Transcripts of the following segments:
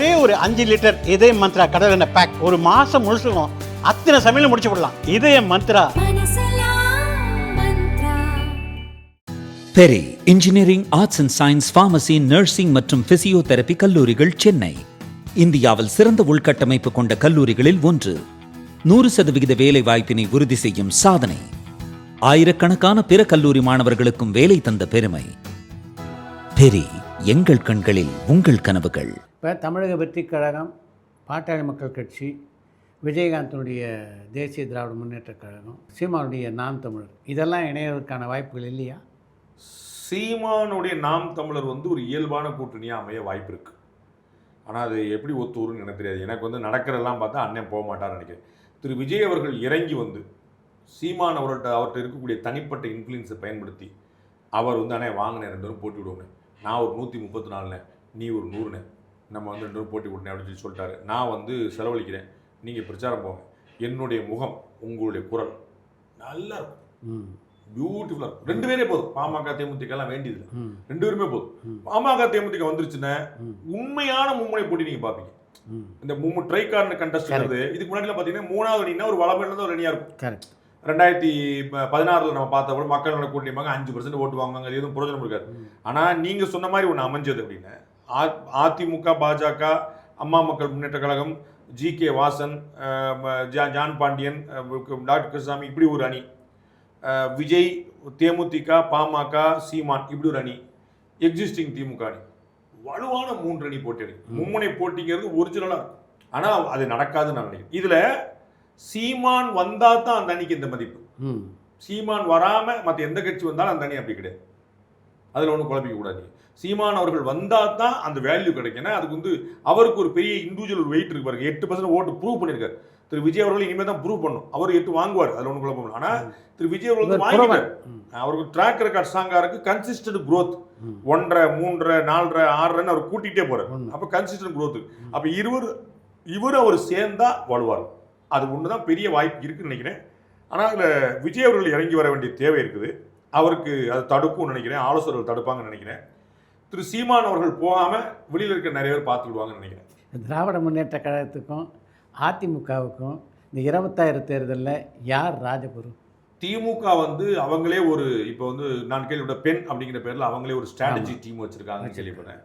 ஒரே ஒரு அஞ்சு லிட்டர் இதய மந்த்ரா கடல் எண்ணெய் பேக் ஒரு மாசம் முழுசுக்கும் அத்தனை சமையல முடிச்சு விடலாம். இதய Mantra. Peri engineering arts and science pharmacy nursing மற்றும் பிசியோதெரபி கல்லூரிகள் சென்னை. இந்தியாவில் சிறந்த உள்கட்டமைப்பு கொண்ட கல்லூரிகளில் ஒன்று. நூறு சதவிகித வேலை வாய்ப்பினை உறுதி செய்யும் சாதனை. ஆயிரக்கணக்கான பிற கல்லூரி மாணவர்களுக்கும் வேலை தந்த பெருமை. பெரி எங்கள் கண்களில் உங்கள் கனவுகள். இப்போ தமிழக வெற்றிக் கழகம் பாட்டாளி மக்கள் கட்சி விஜயகாந்தனுடைய தேசிய திராவிட முன்னேற்றக் கழகம் சீமானுடைய நாம் தமிழர் இதெல்லாம் இணையதற்கான வாய்ப்புகள் இல்லையா? சீமானுடைய நாம் தமிழர் வந்து ஒரு இயல்பான கூட்டணியாக அமைய வாய்ப்பு இருக்கு. ஆனால் அது எப்படி ஒத்து வரும்னு எனக்கு தெரியாது. எனக்கு வந்து நடக்கிறதெல்லாம் பார்த்தா அண்ணன் போக மாட்டார்னு நினைக்கிறேன். திரு. விஜய் அவர்கள் இறங்கி வந்து சீமான் அவர்கிட்ட அவர்கிட்ட இருக்கக்கூடிய தனிப்பட்ட இன்ஃப்ளூயன்ஸை பயன்படுத்தி அவர் வந்து அண்ணே வாங்கினேன் ரெண்டு பேரும் போட்டி விடுவோம் நான் ஒரு நூற்றி முப்பத்தி நாலுண்ணே நீ ஒரு நூறுண்ணே நம்ம வந்து ரெண்டு போட்டி விடனே அப்படின்னு சொல்லி சொல்லிட்டாரு. நான் வந்து செலவழிக்கிறேன். நீங்கள் பிரச்சாரம் போங்க. என்னுடைய முகம் உங்களுடைய குரல். நல்லா இருக்கும். பியூட்டிஃபுல்லாக இருக்கும். ரெண்டு பேரே போதும். பாமக தேமுதிக எல்லாம் வேண்டியது ரெண்டு பேருமே போதும். பாமக தேமுதிக வந்துருச்சுன்னா. உண்மையான மும்முனை போட்டி நீங்க பாப்பீங்க ம். இந்த மும்மு ட்ரை கார்னர் கண்டஸ்ட் இதுக்கு முன்னாடி பாத்தீங்கன்னா மூணாவது அணினா ஒரு வளமிழந்த ஒரு அணியா இருக்கும். கரெக்ட் ரெண்டாயிரத்தி பதினாறுல நம்ம பார்த்த கூட மக்கள் நல கூட்டணிப்பாங்க அஞ்சு பர்சன்ட் ஓட்டு வாங்குவாங்க எதுவும் பிரயோஜனம் இருக்காது. ம். ஆனா நீங்க சொன்ன மாதிரி ஒன்று அமைஞ்சது அப்படின்னு. AIADMK BJP Amma Makkal Munnetra Kazhagam G K Vasan John Pandian doctor Krishnasamy இப்படி ஒரு அணி. விஜய் தேமுதிக பாமக சீமான் இப்படி ஒரு அணி. எக்ஸிஸ்டிங் திமுக அணி. வலுவான மூன்று அணி போட்டி மும்முனை போட்டிங்கிறது ஒரிஜினலாக இருக்கும். ஆனால் அது நடக்காதுன்னு நான் நினைக்கிறேன். இதில் சீமான் வந்தால் தான் அந்த அணிக்கு இந்த மதிப்பு சீமான் வராம மற்ற எந்த கட்சி வந்தாலும் அந்த அணி அப்படி கிடையாது. அதில் ஒன்றும் குழப்பிக்க கூடாது. சீமான் அவர்கள் வந்தால் தான் அந்த வேல்யூ கிடைக்கும். ஏன்னா அதுக்கு வந்து அவருக்கு ஒரு பெரிய இண்டிவிஜுவல் ஒரு வெயிட் இருக்கு பாருங்க. எட்டு பர்சன்ட் ஓட்டு ப்ரூவ் பண்ணியிருக்காரு திரு விஜய் அவர்கள் இனிமேல் தான் ப்ரூவ் பண்ணும். அவர் எட்டு வாங்குவார். அதில் ஒன்றும் குழப்பம் இல்லை. ஆனால் திரு விஜய் அவர்கள் வந்து. ம். அவருக்கு ட்ராக் ரெக்கார்ட் ஸ்ட்ராங்காக இருக்கு. Consistent growth. ம். ஒன்றரை மூன்றரை நாலரை ஆறரைன்னு அவர் கூட்டிகிட்டே போறார். உண்மை. அப்போ கன்சிஸ்டன்ட் growth. அப்போ இருவர் இவர் அவர் சேர்ந்தா வலுவார் அது ஒன்று தான் பெரிய வாய்ப்பு இருக்குன்னு நினைக்கிறேன். ஆனால் அதில் விஜய் அவர்கள் இறங்கி வர வேண்டிய தேவை இருக்குது. அவருக்கு அது தடுக்கும்னு நினைக்கிறேன். ஆலோசகர்கள் தடுப்பாங்கன்னு நினைக்கிறேன். திரு சீமான் அவர்கள் போகாமல் வெளியில் இருக்க நிறைய பேர் பார்த்துக்கிடுவாங்கன்னு நினைக்கிறேன். திராவிட முன்னேற்ற கழகத்துக்கும் அதிமுகவுக்கும் இந்த இருபத்தாயிரம் தேர்தலில் யார் ராஜகுரு? திமுக வந்து அவங்களே ஒரு இப்போ வந்து நான் கேள்விப்பட்ட பெண் அப்படிங்கிற பேரில் அவங்களே ஒரு ஸ்ட்ராட்டஜி டீம் வச்சிருக்காங்கன்னு கேள்விப்பட்டேன்.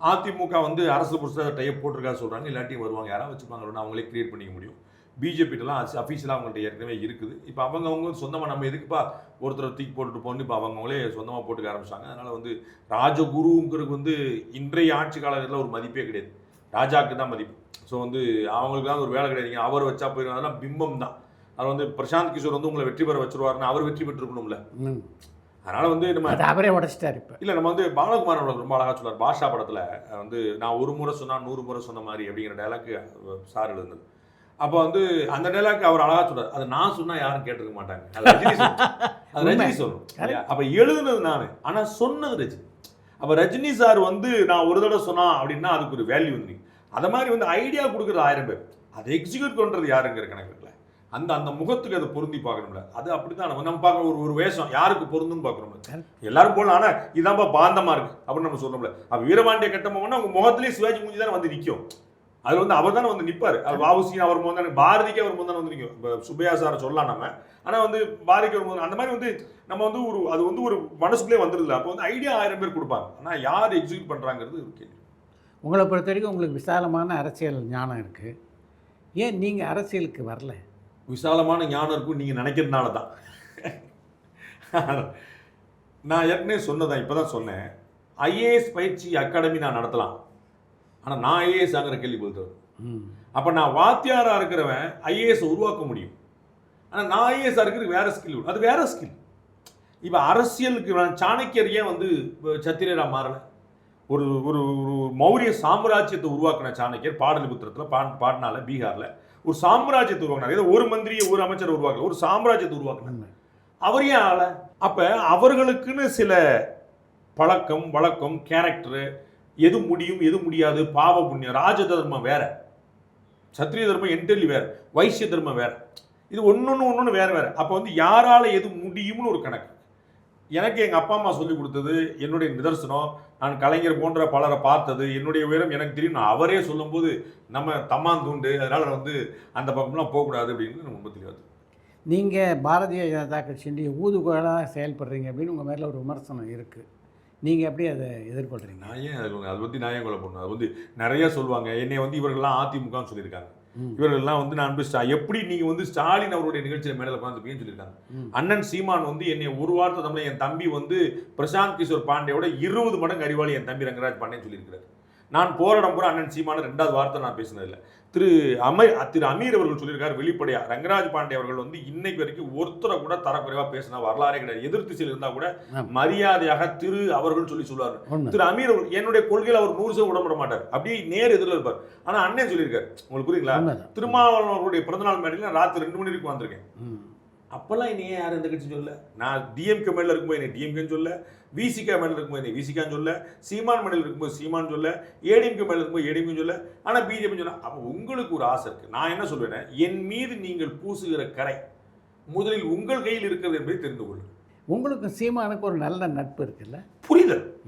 அதிமுக வந்து அரசு புதுசாக டைப் போட்டிருக்கா சொல்கிறாங்க இல்லாட்டி வருவாங்க. யாராவது வச்சுப்பாங்க அவங்களே கிரியேட் பண்ணிக்க முடியும். பிஜேபிட்டெல்லாம் அஃபீஷியலாக அவங்கள்ட்ட ஏற்கனவே இருக்குது. இப்போ அவங்க அவங்க சொந்தமாக நம்ம எதுக்குப்பா ஒருத்தரை தூக்கி போட்டுட்டு போகணும்? இப்போ அவங்களே சொந்தமாக போட்டுக்க ஆரம்பிச்சாங்க அதனால் வந்து ராஜகுருங்கிறது வந்து இன்றைய ஆட்சி காலகட்டத்தில் ஒரு மதிப்பே கிடையாது. ராஜாக்கு தான் மதிப்பு. ஸோ வந்து அவங்களுக்கு தான் ஒரு வேலை கிடையாதுங்க அவர் வச்சா போயிடும். அதெல்லாம் பிம்பம் தான். அது வந்து பிரசாந்த் கிஷோர் வந்து உங்களை வெற்றி பெற வச்சிருவாருன்னு அவர் வெற்றி பெற்றிருக்கணும்ல. அதனால் வந்து நம்ம அவரே உடச்சிட்டார் இப்போ. இல்லை நம்ம வந்து பாலகுமார் அவர்கள் ரொம்ப அழகாக சொல்றார். பாஷா படத்தில் வந்து நான் ஒரு முறை சொன்னா நூறு முறை சொன்ன மாதிரி அப்படிங்கிற டைலாக் சார் எழுதுனது. அப்போ வந்து அந்த டைலாக் அவர் அழகா சொல்றாரு. அது நான் சொன்னா யாரும் கேட்டிருக்க மாட்டாங்க. அது ரஜினி. அது ரஜினி சொல்லணும்? அப்ப எழுதுனது நான். ஆனா சொன்னது ரஜினி. அப்ப ரஜினி சார் வந்து நான் ஒரு தடவை சொன்னா அப்படின்னா அதுக்கு ஒரு வேல்யூ வந்து அதை மாதிரி வந்து ஐடியா கொடுக்குறது ஆயிரம் பேர். அதை எக்ஸிக்யூட் பண்றது யாருங்கிற கணக்கு அந்த அந்த முகத்துக்கு அதை பொருந்தி பார்க்கணும்ல. அது அப்படிதான் நம்ம நம்ம பார்க்க ஒரு ஒரு வேஷம். யாருக்கு பொருந்துன்னு பார்க்குறோம்ல எல்லாரும் போடலாம். ஆனா இதான்ப்பா பாந்தமா இருக்கு. அப்படின்னு நம்ம சொல்றோம்ல அப்ப வீரபாண்டிய கட்டபொம்மன் அவங்க முகத்திலேயே சிவாஜி மூஞ்சி தானே வந்து நிற்கும் அது வந்து அவர் தானே வந்து நிற்பாரு அது வாவுசி அவர் தானே பாரதிக்கு அவர் தானே வந்து இப்போ சுப்பையா சாரை சொல்லலாம் நம்ம. ஆனா வந்து பாரதிக்கு அவர் முன் அந்த மாதிரி வந்து நம்ம வந்து ஒரு அது வந்து ஒரு மனசுக்குள்ளே வந்துருதுல அப்போ வந்து ஐடியா ஆயிரம் பேர் கொடுப்பாங்க. ஆனா யார் எக்ஸிக்யூட் பண்றாங்கிறது ஒரு கேள்வி. உங்களை பொறுத்த வரைக்கும் உங்களுக்கு விசாலமான அரசியல் ஞானம் இருக்குது ஏன் நீங்கள் அரசியலுக்கு வரல? விசாலமான ஞானம் இருக்கும் நீங்க நினைக்கிறதுனால தான். நான் ஏற்கனவே சொன்னதான் இப்பதான் சொன்னேன். ஐஏஎஸ் பயிற்சி அகாடமி நான் நடத்தலாம். ஆனா நான் ஐஏஎஸ் ஆகிற கேள்வி ம். அப்போ நான் வாத்தியாராக இருக்கிறவன் ஐஏஎஸ் உருவாக்க முடியும். ஆனால் நான் ஐஏஎஸ் இருக்கிறது வேற ஸ்கில் அது வேற ஸ்கில் இப்போ அரசியலுக்கு நான் சாணக்கியர் ஏன் வந்து இப்ப சத்திரியரா மாறல? ஒரு ஒரு ஒரு மௌரிய சாம்ராஜ்யத்தை உருவாக்கின சாணக்கியர் பாடலிபுத்திரத்தில் பா பாட்னால பீகாரில் ஒரு சாம்ராஜ்யத்தை உருவாக்கினார். ஏதோ ஒரு மந்திரியை ஒரு அமைச்சர் உருவாக்கல ஒரு சாம்ராஜ்யத்தை உருவாக்கினார். உண்மை. அவர் ஏன் ஆள? அப்போ அவர்களுக்குன்னு சில பழக்கம் வழக்கம் கேரக்டரு எது முடியும் எது முடியாது பாவ புண்ணியம். ராஜ தர்மம் வேற. சத்திரிய தர்மம் என்டெல்லி வேற. வைசிய தர்மம் வேற. இது ஒன்னொன்னு ஒன்னொன்னு வேற வேற. அப்போ வந்து யாரால எது முடியும்னு ஒரு கணக்கு. எனக்கு எங்கள் அப்பா அம்மா சொல்லி கொடுத்தது என்னுடைய நிதர்சனம். நான் கலைஞர் போன்ற பலரை பார்த்தது என்னுடைய உயரம் எனக்கு தெரியும். நான் அவரே சொல்லும்போது நம்ம தம்மாந்தூண்டு அதனால் வந்து அந்த பக்கம்லாம் போகக்கூடாது அப்படின்னு ரொம்ப தெரியாது நீங்கள் பாரதிய ஜனதா கட்சியினுடைய ஊதுகோலாக செயல்படுறீங்க அப்படின்னு உங்கள் மேலே ஒரு விமர்சனம் இருக்குது நீங்கள் எப்படி அதை எதிர்கொள்கிறீங்க நான் ஏன் அது அதை பற்றி நான் ஏன் கொலை பண்ணணும்? அது வந்து நிறைய சொல்லுவாங்க. என்னை வந்து இவர்கள்லாம் அதிமுகன்னு சொல்லியிருக்காங்க. இவர்கள்லாம் வந்து நான் வந்து எப்படி நீங்கள் வந்து ஸ்டாலின் அவருடைய நிகழ்ச்சியில் மேடையில் உட்காந்துருப்பீங்கன்னு சொல்லியிருக்காங்க. அண்ணன் சீமான் வந்து என்னை ஒரு வார்த்தை தமிழ் என் தம்பி வந்து பிரசாந்த் கிஷோர் பாண்டேயோட இருபது மடங்கு அறிவாளி என் தம்பி ரங்கராஜ் பாண்டேன்னு சொல்லியிருக்கிறார். நான் போராடம் பூரா அண்ணன் சீமான ரெண்டாவது வார்த்தை நான் பேசினதில்லை. திரு அமர் திரு அமீர் அவர்கள் சொல்லியிருக்காரு வெளிப்படையா. ரங்கராஜ் பாண்டே அவர்கள் வந்து இன்னைக்கு வரைக்கும் ஒருத்தரை கூட தரக்குறைவா பேசினா வரலாறே கிடையாது. எதிர் திசையில் இருந்தா கூட. மரியாதையாக திரு அவர்கள் சொல்லி சொல்லுவாரு. திரு அமீர் அவர்கள் என்னுடைய கொள்கையில் அவர் நூறு சதவீதம் உடம்பட மாட்டார். அப்படியே நேர் எதிரில் இருப்பார். ஆனா அண்ணன் சொல்லியிருக்காரு. உங்களுக்கு புரியுங்களா திருமாவளவன் அவருடைய பிறந்தநாள் மேடையில் நான் ராத்திரி ரெண்டு மணி வரைக்கும் வந்திருக்கேன் அப்போல்லாம் என்னை ஏன் யாரும் எந்த கட்சி சொல்ல நான் டிஎம்கே மேல இருக்கும்போது என்னை டிஎம்கேன்னு சொல்ல விசிகா மேல இருக்கும்போது என்னை விசிகான்னு சொல்ல சீமான் மேல இருக்கும்போது சீமான் சொல்ல ஏடிஎம்கே மேல இருக்கும்போது ஏடிஎம்கே சொல்ல ஆனால் பிஜேபி சொல்ல அப்போ உங்களுக்கு ஒரு ஆசை இருக்குது நான் என்ன சொல்வேன் என் மீது நீங்கள் பூசுகிற கரை முதலில் உங்கள் கையில் இருக்கிறது என்பதை தெரிந்து கொள்ளுங்கள். உங்களுக்கும் சீமானுக்கு ஒரு நல்ல நட்பு இருக்குல்ல? புரிதல்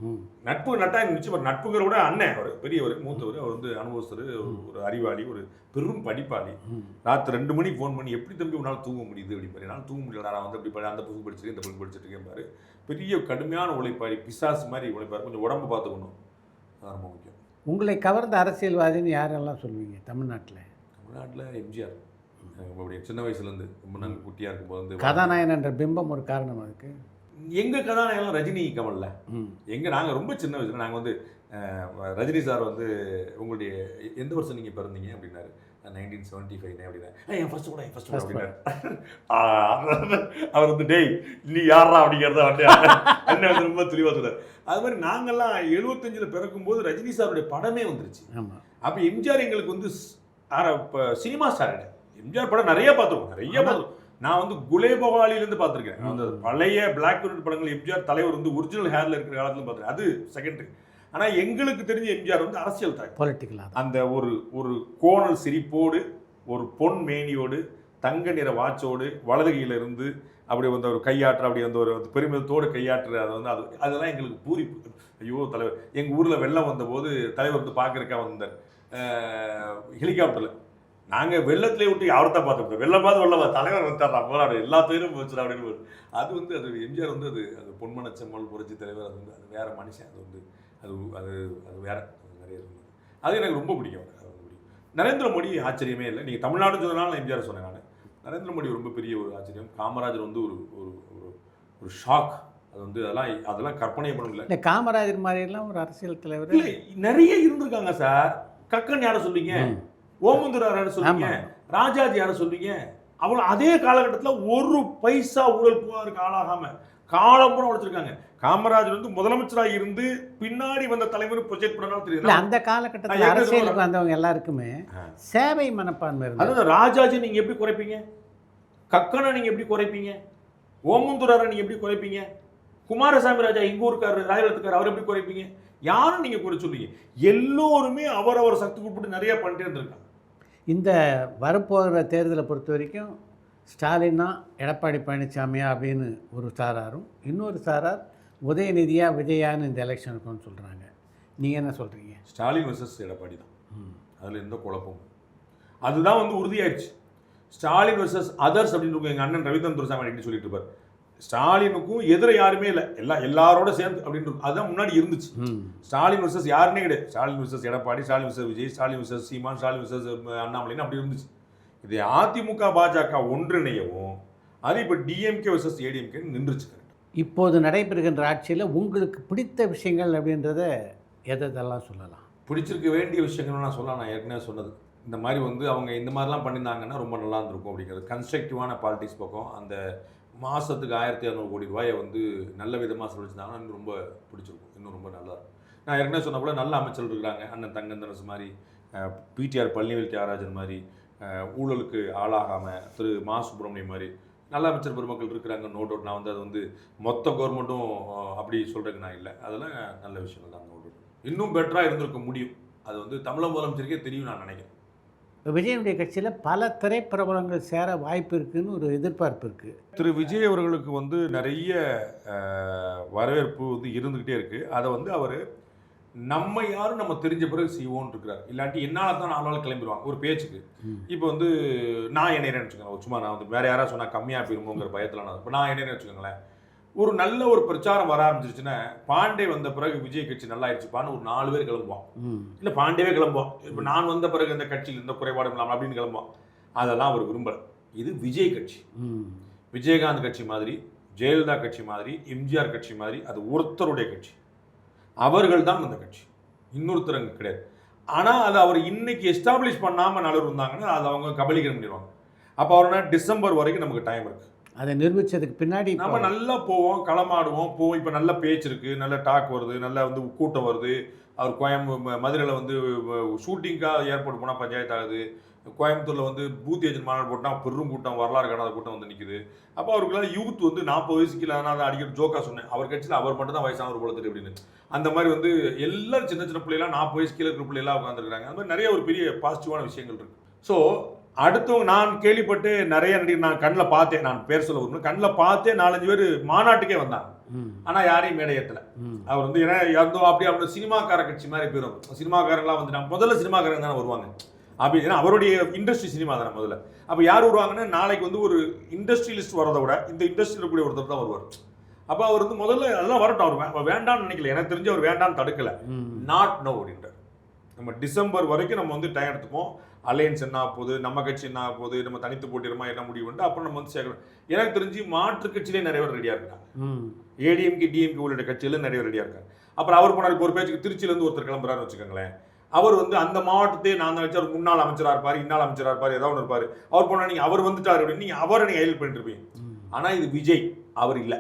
நட்பு நட்டா நிச்சயமா நட்புங்கிற விட அண்ணன் அவர் பெரியவர் மூத்தவர் அவர் வந்து அனுபவஸ்தர் ஒரு- ஒரு அறிவாளி ஒரு பெரும் படிப்பாளி. ராத்திரி ரெண்டு மணிக்கு ஃபோன் பண்ணி எப்படி தம்பி உன்னால் தூங்க முடியுது? அப்படின்னு என்னால் தூங்க முடியல நான் வந்து அப்படி அந்த புக்கு படிச்சிருக்கேன் இந்த புக்கு படிச்சிட்டு இருக்கேன் பாரு. பெரிய கடுமையான உழைப்பாளி பிசாசு மாதிரி உழைப்பாரு. கொஞ்சம் உடம்பு பார்த்துக்கணும் அது ரொம்ப முக்கியம். உங்களை கவர்ந்த அரசியல்வாதின்னு யாரெல்லாம் சொல்லுவீங்க தமிழ்நாட்டில்? தமிழ்நாட்டில் எம்ஜிஆர். அப்படி சின்ன வயசுலேருந்து ரொம்ப நாங்கள் குட்டியாக இருக்கும்போது வந்து கதாநாயகன் என்ற பிம்பம் ஒரு காரணம் அதுக்கு. எங்கள் கதாநாயகம்லாம் ரஜினி கமல்ல ம். எங்க நாங்கள் ரொம்ப சின்ன வயசுல நாங்கள் வந்து ரஜினி சார் வந்து உங்களுடைய எந்த வருஷம் நீங்கள் பிறந்தீங்க அப்படின்னாரு. நைன்டீன் செவன்ட்டி ஃபைவ் அப்படின்னா "ஏய், என் ஃபர்ஸ்ட் கூட என் First அப்படின்னாரு. அவர் வந்து டேய் நீ யாரா அப்படிங்கிறத வந்து அண்ணன் வந்து ரொம்ப தெளிவாக சொல்றாரு. அது மாதிரி நாங்கெல்லாம் எழுபத்தஞ்சில் பிறக்கும்போது ரஜினி சாருடைய படமே வந்துருச்சு. ஆமாம் அப்போ எம்ஜிஆர் எங்களுக்கு வந்து இப்போ சினிமா ஸ்டார் எம்ஜிஆர் படம் நிறைய பார்த்துருக்கோம் நிறைய. பார்த்துருக்கோம் நான் வந்து குலேபவாலிலேருந்து பார்த்துருக்கேன். அந்த. பழைய பிளாக் ஒயிட் படங்கள் எம்ஜிஆர் தலைவர் வந்து ஒரிஜினல் ஹேர்ல இருக்கிற காலத்துல பார்த்துருக்கேன். அது செகண்டரி ஆனால் எங்களுக்கு தெரிஞ்ச எம்ஜிஆர் வந்து அரசியல் தாய் பொலிட்டிக்கலாக அந்த ஒரு ஒரு கோணல் சிரிப்போடு ஒரு பொன் மேனியோடு தங்க நிற வாட்சோடு வலது கையில இருந்து அப்படி வந்து ஒரு கையாற்ற அப்படி அந்த ஒரு பெருமிதத்தோடு கையாற்றுற அது வந்து அது அதெல்லாம் எங்களுக்கு பூரிப்பு. ஐயோ தலைவர். எங்கள் ஊரில் வெள்ளம் வந்தபோது தலைவர் வந்து பார்க்கறக்கா வந்தார். ஹெலிகாப்டரில் நாங்கள் வெள்ளத்திலே விட்டு அவரை தான் பார்த்துருப்போம் வெள்ளம் தலைவர் வந்தார் போகிறாரு எல்லா பேரும் வச்சுரு அப்படின்னு அது வந்து அது எம்ஜிஆர் வந்து அது அது பொன்மனச்செம்மல் புரட்சி தலைவர் அது வந்து அது வேற மனுஷன். அது வந்து அது அது அது வேற நிறைய இருந்தது அது எனக்கு ரொம்ப பிடிக்கும். நரேந்திர மோடி ஆச்சரியமே இல்லை. நீங்கள் தமிழ்நாடு சொன்னனால எம்ஜிஆர் சொன்னேன் நான். நரேந்திர மோடி ரொம்ப பெரிய ஒரு ஆச்சரியம். காமராஜர் வந்து ஒரு ஒரு ஒரு ஷாக் அது வந்து அதெல்லாம் அதெல்லாம் கற்பனை பண்ண முடியல இல்லை காமராஜர் மாதிரியெல்லாம் ஒரு அரசியல் தலைவர். இல்லை நிறைய இருந்திருக்காங்க சார். கக்கன் யாரை சொல்றீங்க? ம். ஓமந்தூர் யாரை சொல்றீங்க. ஆமா. ராஜாஜி யாரை சொல்றீங்க. அவ்வளோ அதே காலகட்டத்தில் ஒரு பைசா ஊழல் புகாருக்கு ஆளாகாம காலம் பூரா உழைச்சிருக்காங்க. காமராஜர் வந்து முதலமைச்சராக இருந்து பின்னாடி வந்த தலைவர் ப்ரொஜெக்ட் பண்ணனால தெரியுது. அந்த காலகட்டத்தில் அரசியலுக்கு? வந்தவங்க எல்லாருக்குமே. சேவை மனப்பான்மை இருந்தது. அதாவது ராஜாஜி நீங்க எப்படி குறைப்பீங்க? கக்கனை நீங்க எப்படி குறைப்பீங்க? ஓமந்தூராரை நீங்க எப்படி குறைப்பீங்க? குமாரசாமி ராஜா எங்க ஊருக்காரர் ராஜலத்துக்கார் அவர் எப்படி குறைப்பீங்க? யாரும் நீங்க குறை சொல்லுவீங்க எல்லோருமே அவரவர் சக்திக்கு உட்பட்டு நிறைய பண்ணிட்டே இருந்திருக்காங்க. இந்த வரப்போகிற தேர்தலை பொறுத்த வரைக்கும் ஸ்டாலினா எடப்பாடி பழனிசாமியா அப்படின்னு ஒரு சாராரும் இன்னொரு சாரார் உதயநிதியா விஜயான்னு இந்த எலெக்ஷன் இருக்கும்னு சொல்கிறாங்க நீங்கள் என்ன சொல்கிறீங்க ஸ்டாலின் வர்சஸ் எடப்பாடி தான். அதில் எந்த குழப்பமும் அதுதான் வந்து உறுதியாயிடுச்சு. ஸ்டாலின் வர்சஸ் அதர்ஸ் அப்படின்னு எங்கள் அண்ணன் ரவிதன் துரசாமி அடிக்கடி சொல்லிட்டு இருப்பார். ஸ்டாலினுக்கும் எதிர யாருமே இல்லை. எல்லா எல்லாரோட சேர்ந்து இருக்கும் அதுதான் முன்னாடி இருந்துச்சு. ஸ்டாலின் வர்சஸ் யாருனே கிடையாது. Stalin versus Edappadi Stalin versus Vijay Stalin versus Seeman Stalin versus அண்ணாமலைன்னு அப்படி இருந்துச்சு. இது அதிமுக பாஜக ஒன்றிணையவும் அது இப்போ டிஎம்கே வர்சஸ் ஏடிஎம்கே நின்றுச்சு. இப்போது நடைபெறுகின்ற ஆட்சியில் உங்களுக்கு பிடித்த விஷயங்கள் அப்படின்றத எதெல்லாம் சொல்லலாம்? பிடிச்சிருக்க வேண்டிய விஷயங்கள் நான் சொல்லலாம். நான் ஏற்கனவே சொன்னது. இந்த மாதிரி வந்து அவங்க இந்த மாதிரிலாம் பண்ணியிருந்தாங்கன்னா ரொம்ப நல்லா இருந்திருக்கும் அப்படிங்கிறது. கன்ஸ்ட்ரக்டிவான பாலிடிக்ஸ் பக்கம் அந்த மாதத்துக்கு ஆயிரத்தி இரநூறு கோடி ரூபாயை வந்து நல்ல விதமாக செலவழிச்சிருந்தாங்கன்னா இன்னும் ரொம்ப பிடிச்சிருக்கும். இன்னும் ரொம்ப நல்லா இருக்கும். நான் ஏற்கனவே சொன்ன போல நல்ல அமைச்சர்கள் இருக்கிறாங்க. அண்ணன் தங்கந்தனஸ் மாதிரி பிடிஆர் பழனிவேல் தியாகராஜன் மாதிரி ஊழலுக்கு ஆளாகாமல் திரு. மா. சுப்பிரமணியம் மாதிரி நல்ல அமைச்சர் பெருமக்கள் இருக்கிறாங்க. நோ டவுட் நான் வந்து அது வந்து மொத்த கவர்மெண்ட்டும் அப்படி சொல்கிறதுக்கு நான் இல்லை. அதெல்லாம் நல்ல விஷயங்கள் தான் நோ டவுட் இன்னும் பெட்டராக இருந்திருக்க முடியும். அது வந்து தமிழக முதலமைச்சருக்கே தெரியும் நான் நினைக்கிறேன். விஜயனுடைய கட்சியில் பல திரைப்பிரபலங்கள் சேர வாய்ப்பு இருக்குன்னு ஒரு எதிர்பார்ப்பு இருக்குது திரு விஜய் அவர்களுக்கு வந்து நிறைய வரவேற்பு வந்து இருந்துக்கிட்டே இருக்கு. அதை வந்து அவர் நம்ம யாரும் நம்ம தெரிஞ்ச பிறகு செய்வோம்னு இருக்கிறார். இல்லாட்டி என்னால் தான் நாலு நாள் கிளம்பிடுவாங்க. ஒரு பேச்சுக்கு. இப்போ வந்து நான் என்ன நினச்சிக்கோங்க சும்மா நான் வந்து வேற யாராவது சொன்னால் கம்மியாக போயிருமோங்கிற பயத்தில் நான் இப்போ நான் என்ன வச்சுக்கோங்களேன். ஒரு நல்ல ஒரு பிரச்சாரம் வர ஆரம்பிச்சிருச்சுன்னா பாண்டே வந்த பிறகு விஜய் கட்சி நல்லா ஆயிடுச்சுப்பான்னு ஒரு நாலு பேர் கிளம்புவான். ம். இல்லை பாண்டேவே கிளம்புவோம் இப்போ நான் வந்த பிறகு இந்த கட்சியில் இந்த குறைபாடு இல்லாமல் அப்படின்னு கிளம்புவோம் அதெல்லாம் அவர் விரும்பல. இது விஜய் கட்சி. விஜயகாந்த் கட்சி மாதிரி ஜெயலலிதா கட்சி மாதிரி எம்ஜிஆர் கட்சி மாதிரி அது ஒருத்தருடைய கட்சி. அவர்கள் தான் அந்த கட்சி. இன்னொருத்தர் அங்கே கிடையாது. ஆனால் அது அவர் இன்னைக்கு எஸ்டாப்ளிஷ் பண்ணாமல் நலர் இருந்தாங்கன்னா அது அவங்க கபலீகரம் பண்ணிடுவாங்க. அப்போ அவர்னா டிசம்பர் வரைக்கும் நமக்கு டைம் இருக்கு. அதை நிரூபித்ததுக்கு பின்னாடி நம்ம நல்லா போவோம் களமாடுவோம் போவோம். இப்போ நல்ல பேச்சு நல்ல டாக் வருது நல்ல வந்து கூட்டம் வருது. அவர் கோயம் மதுரையில் வந்து ஷூட்டிங்காக ஏர்போர்ட் போனால் பஞ்சாயத்து ஆகுது. கோயம்புத்தூரில் வந்து பூத் ஏஜென்ட் மாநாடு போட்டால் பெரும் கூட்டம் வரலாறு காணாத கூட்டம் வந்து நிற்குது அப்போ அவருக்குலாம் யூத் வந்து நாற்பது வயசுக்கு இல்லை நான் அடிக்கடி ஜோக்கா சொன்னேன். அவர் கட்சியில் அவர் மட்டும் தான் வயசானவர் போல தெரியும் அப்படின்னு. அந்த மாதிரி வந்து எல்லாரும் சின்ன சின்ன பிள்ளைலாம் நாற்பது வயசு கீழே இருக்கிற பிள்ளைலாம் உட்காந்துருக்காங்க அந்த மாதிரி நிறைய ஒரு பெரிய பாசிட்டிவான விஷயங்கள் இருக்கு. ஸோ அடுத்தவங்க நான் கேள்விப்பட்டு நிறைய நடிகர் நான் கண்ணில் பார்த்தேன். நான் பேர் சொல்ல விரும்புகிறேன் கண்ணில் பார்த்தே நாலஞ்சு பேர் மாநாட்டுக்கே வந்தாங்க. ஆனால் யாரையும் மேடை ஏற்றல ம். அவர் வந்து ஏன்னா யாருந்தோ அப்படி அப்படி சினிமாக்கார கட்சி மாதிரி போயிடும் சினிமாக்காரங்களாம் வந்து நான் முதல்ல சினிமாக்காரங்க தானே வருவாங்க. அப்படி ஏன்னா அவருடைய இண்டஸ்ட்ரி சினிமா தானே முதல்ல. அப்போ யார் வருவாங்கன்னா நாளைக்கு வந்து ஒரு இண்டஸ்ட்ரியலிஸ்ட் வரதை விட இந்த இண்டஸ்ட்ரியில் கூடிய ஒருத்தர் தான் வருவார். அப்போ அவர் வந்து முதல்ல அதெல்லாம் வரட்டும். அவர் வேண்டாம்னு நினைக்கல. எனக்கு தெரிஞ்சு அவர் வேண்டாம்னு தடுக்கல. நாட் நோ அப்படின்றார். நம்ம டிசம்பர் வரைக்கும் நம்ம வந்து டைம் எடுத்துப்போம். அலையன்ஸ் என்ன போகுது? நம்ம கட்சி என்ன போகுது? நம்ம தனித்து போட்டிடுமா என்ன முடிவு பண்ணிட்டு அப்புறம் நம்ம வந்து சேர்க்கணும். எனக்கு தெரிஞ்சு மாற்று கட்சியிலே நிறைய பேர் ரெடியாக இருக்காங்க. ஏடிஎம்கே டிஎம்கே உள்ளிட்ட கட்சியில நிறைய ரெடியாக இருக்காங்க. அப்புறம் அவர் போனார் இப்போ ஒரு பேச்சுக்கு திருச்சியிலேருந்து ஒருத்தர் கிளம்புறாருன்னு வச்சுக்கோங்களேன். அவர் வந்து அந்த மாவட்டத்தையே நான் தான் வச்சு அவர் முன்னாள் அமைச்சராக இருப்பார் இன்னாள் அமைச்சராக இருப்பார் ஏதாவது ஒன்று இருப்பார். அவர் போனால் நீங்கள் அவர் வந்துட்டார் அப்படின்னு நீங்கள் அவரை நீங்கள் ஹெல்ப் பண்ணிட்டு இருப்பீங்க. ஆனால் இது விஜய் அவர் இல்லை.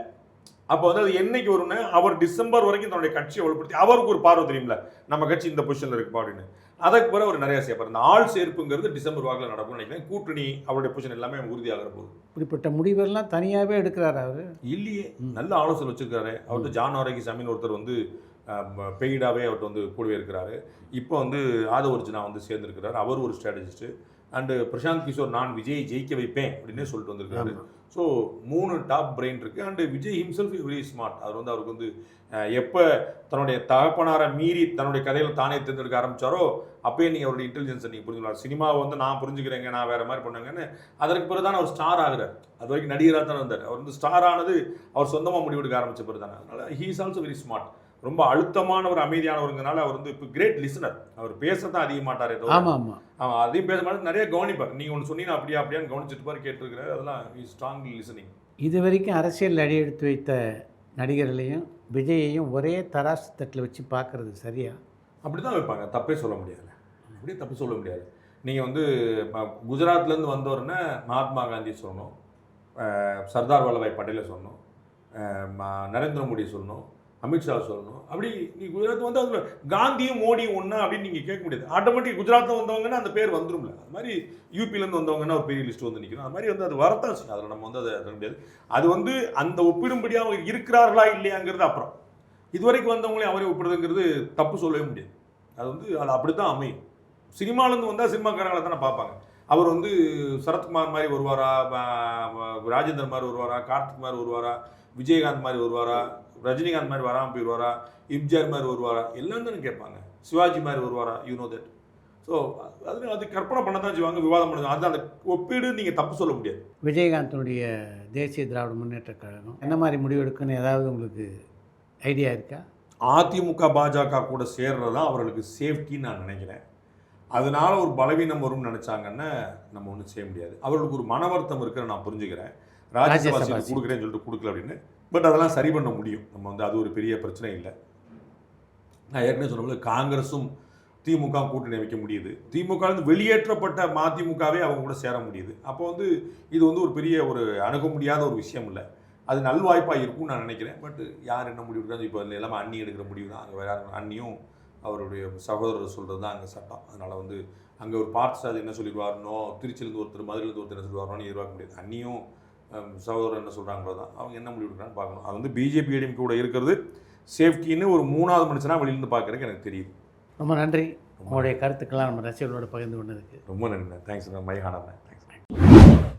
அப்போ வந்து அது என்னைக்கு வரும்னா அவர் டிசம்பர் வரைக்கும் தன்னுடைய கட்சியை வலுப்படுத்தி அவருக்கு ஒரு பார்வை தெரியும்ல. நம்ம கட்சி இந்த பொசிஷனில் இருக்குப்பா அப்படின்னு. அதுக்கு பிறகு அவர் நிறைய செய்யப்பார் இந்த ஆள் சேர்ப்புங்கிறது டிசம்பர் வாக்கில் நடக்கும்னு நினைக்கிறேன். கூட்டணி அவருடைய பொசிஷன் எல்லாமே உறுதியாகிற போகுது இப்படிப்பட்ட முடிவெல்லாம் தனியாகவே எடுக்கிறார் அவர்? இல்லையே. நல்ல ஆலோசனை வச்சிருக்காரு. அவர்கிட்ட ஜான் ஆரோக்கியசாமின்னு ஒருத்தர் வந்து பெய்டாவே அவர்கிட்ட வந்து கூடவே இருக்கிறாரு இப்போ வந்து ஆதவர்ஜுனா வந்து சேர்ந்திருக்கிறார். அவர் ஒரு ஸ்ட்ராட்டஜிஸ்ட் அண்டு பிரசாந்த் கிஷோர் நான் விஜய் ஜெயிக்க வைப்பேன் அப்படின்னே சொல்லிட்டு வந்திருக்காரு ஸோ மூணு டாப் பிரெயின் இருக்கு. And Vijay himself very smart அவர் வந்து அவருக்கு வந்து எப்போ தன்னுடைய தகப்பனாரை மீறி தன்னுடைய கதையில் தானே தேர்ந்தெடுக்க ஆரம்பிச்சாரோ அப்பயே நீங்கள் அவருடைய இன்டெலிஜென்ஸை நீங்கள் புரிஞ்சுக்கலாம். சினிமாவை வந்து நான் புரிஞ்சுக்கிறேங்க நான் வேற மாதிரி பண்ணுங்கன்னு அதற்கு பிறகு தான் அவர் ஸ்டார் ஆகுறார். அது வரைக்கும் நடிகராக தான் இருந்தார் அவர் வந்து ஸ்டார் ஆனது அவர் சொந்தமாக முடிவெடுக்க ஆரம்பிச்ச பிறகு தானே அதனால he is also very smart ரொம்ப அழுத்தமானவர் அமைதியானவருங்கனால அவர் வந்து இப்போ கிரேட் லிசனர் அவர் பேசத்தான் அதிக மாட்டாரே தவிர ஆமாம் ஆமாம் அவன் அதையும் பேச மாட்டார் நிறைய கவனிப்பார். நீங்கள் ஒன்று சொன்னீங்கன்னா அப்படியா அப்படியான்னு கவனிச்சிட்டு பாரு கேட்டிருக்கிறாரு. அதெல்லாம் இஸ் ஸ்ட்ராங்லி லிசனிங் இது வரைக்கும் அரசியல் அடி எடுத்து வைத்த நடிகர்களையும் விஜயையும் ஒரே தராசு தட்டில் வச்சு பார்க்கறது சரியா? அப்படி தான் வைப்பாங்க. தப்பே சொல்ல முடியாது அப்படியே தப்பு சொல்ல முடியாது. நீங்கள் வந்து குஜராத்லேருந்து வந்தவர்னா மகாத்மா காந்தி அஹ் சர்தார் வல்லபாய் பட்டேலை சொல்லணும். அஹ் ம- நரேந்திர மோடி சொல்லணும். அமித்ஷா சொல்லணும். அப்படி நீ குஜராத் வந்து அதில் காந்தியும் மோடியும் ஒன்றா அப்படின்னு நீங்கள் கேட்க முடியாது. ஆட்டோமேட்டிக் குஜராத்தில் வந்தவங்கன்னா அந்த பேர் வந்துரும்ல. அது மாதிரி யூபிலேருந்து வந்தவங்கன்னா ஒரு பெரிய லிஸ்ட் வந்து நிற்கணும் அது மாதிரி வந்து அது வரத்தான் செய்யும். அதில் நம்ம வந்து அதை சொல்ல முடியாது. அது வந்து அந்த ஒப்பிடும்படியாக அவங்க இருக்கிறார்களா இல்லையாங்கிறது அப்புறம். இதுவரைக்கும் வந்தவங்களையும் அவரே ஒப்பிடுறதுங்கிறது தப்பு சொல்லவே முடியாது. அது வந்து அது அப்படி தான் அமையும் சினிமாலேருந்து வந்தால் சினிமாக்காரங்களை தானே பார்ப்பாங்க. அவர் வந்து சரத்குமார் மாதிரி வருவாரா ராஜேந்திரன் மாதிரி வருவாரா கார்த்திக் மாதிரி வருவாரா விஜயகாந்த் மாதிரி வருவாரா? ரஜினிகாந்த் மாதிரி வராமல் போயிடுவாரா எம்ஜிஆர் மாதிரி வருவாரா? எல்லாம் தானே கேட்பாங்க. சிவாஜி மாதிரி வருவாரா? யூ நோ தட் ஸோ அது அது கற்பனை பண்ண தான் செய்வாங்க விவாதம் பண்ணுவாங்க அது அந்த ஒப்பீடு நீங்கள் தப்பு சொல்ல முடியாது. விஜயகாந்தனுடைய தேசிய திராவிட முன்னேற்றக் கழகம் என்ன மாதிரி முடிவெடுக்குன்னு ஏதாவது உங்களுக்கு ஐடியா இருக்கா? அதிமுக பாஜக கூட சேர்றது தான் அவர்களுக்கு சேஃப்டின்னு நான் நினைக்கிறேன். அதனால ஒரு பலவீனம் வரும்னு நினைச்சாங்கன்னா நம்ம ஒன்றும் செய்ய முடியாது. அவர்களுக்கு ஒரு மன வருத்தம் இருக்குன்னு நான் புரிஞ்சுக்கிறேன். Rajya Sabha seat seat. கொடுக்குறேன்னு சொல்லிட்டு கொடுக்கல அப்படின்னு. பட் அதெல்லாம் சரி பண்ண முடியும். நம்ம வந்து அது ஒரு பெரிய பிரச்சனை இல்லை. நான் ஏற்கனவே சொன்ன போல காங்கிரஸும் திமுக கூட்டணி வைக்க முடியுது. திமுக இருந்து வெளியேற்றப்பட்ட மதிமுகவே அவங்க கூட சேர முடியுது. அப்போ வந்து இது வந்து ஒரு பெரிய ஒரு அணுக முடியாத ஒரு விஷயம் இல்லை. அது நல்வாய்ப்பாக இருக்கும்னு நான் நினைக்கிறேன். பட் யார் என்ன முடிவு எடுக்கிறாங்க? இப்போ எல்லாமே அண்ணி எடுக்கிற முடிவு தான். அங்கே வேற அண்ணியும் அவருடைய சகோதரர் சொல்கிறது தான் அங்கே சட்டம். அதனால் வந்து அங்கே ஒரு பார்ட்ஸ் அது என்ன சொல்லிடுவாருனோ திருச்சியிலேருந்து ஒருத்தர் மதுரையிலேருந்து ஒருத்தர் என்ன சொல்லிடுவாரோன்னு எதிர்பார்க்க முடியாது. அண்ணியும் சகோதரர் என்ன சொல்கிறாங்களோ தான் அவங்க என்ன முடிவு எடுக்கிறான்னு பார்க்கணும். அது வந்து பிஜேபி ஏடிஎம் கூட இருக்கிறது. சேஃப்டின்னு ஒரு மூணாவது மனுஷனாக வெளியிலேருந்து பார்க்குறதுக்கு எனக்கு தெரியுது. ரொம்ப நன்றி. உங்களுடைய கருத்துக்கெல்லாம் நம்ம ரசிகர்களோட பகிர்ந்து கொண்டதுக்கு. ரொம்ப நன்றி. Thanks my honour thanks